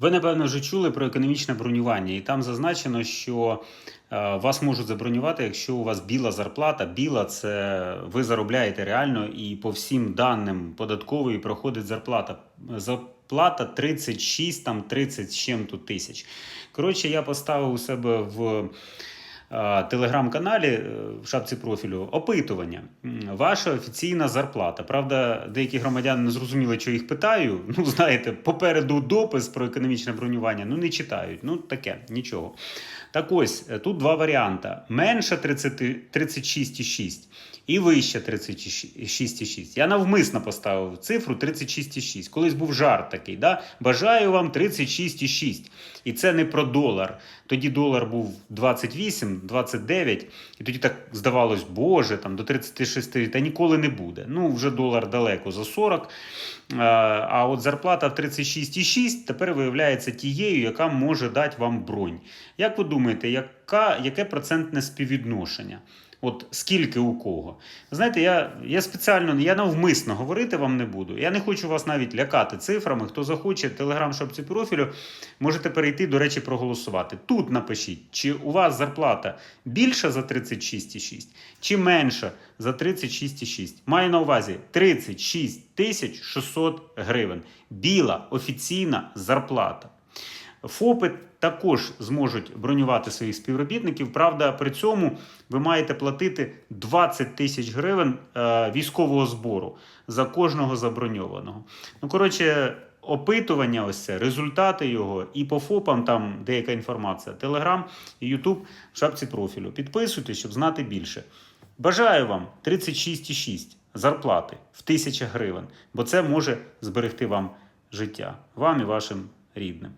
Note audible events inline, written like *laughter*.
Ви напевно вже чули про економічне бронювання, і там зазначено, що е, вас можуть забронювати, якщо у вас біла зарплата. Біла це ви заробляєте реально, і по всім даним податкової проходить зарплата. Зарплата 36, там 30 з чим-то тисяч. Коротше, я поставив у себе в телеграм-каналі е, в шапці профілю опитування. Ваша офіційна зарплата. Правда, деякі громадяни не зрозуміли, що їх питаю. *laughs* Ну, знаєте, попереду допис про економічне бронювання. Ну, не читають. Ну, таке, нічого. Так ось, е, тут два варіанти: менше 36,6 і вище 36,6. Я навмисно поставив цифру 36,6. Колись був жарт такий. Да? Бажаю вам 36,6. І це не про долар. Тоді долар був 28, 29, і тоді так здавалось, боже, там до 36 та ніколи не буде. Ну, вже долар далеко за 40. А, А от зарплата в 36,6 тепер виявляється тією, яка може дати вам бронь. Як ви думаєте, яка, яке процентне співвідношення? От скільки у кого? Знаєте, я, я спеціально я навмисно говорити вам не буду. Я не хочу вас навіть лякати цифрами. Хто захоче, телеграм-шапці профілю, можете перейти, до речі, проголосувати. Тут напишіть, чи у вас зарплата більша за 36,6, чи менша за 36,6. Маю на увазі 36 тисяч 600 гривень. Біла офіційна зарплата. ФОПи також зможуть бронювати своїх співробітників. Правда, при цьому ви маєте платити 20 тисяч гривень е, військового збору за кожного заброньованого. Ну, коротше, опитування, ось це, результати його, і по ФОПам там деяка інформація. Телеграм і Ютуб в шапці профілю. Підписуйтесь, щоб знати більше. Бажаю вам 36,6 зарплати в тисячах гривень, бо це може зберегти вам життя, вам і вашим рідним.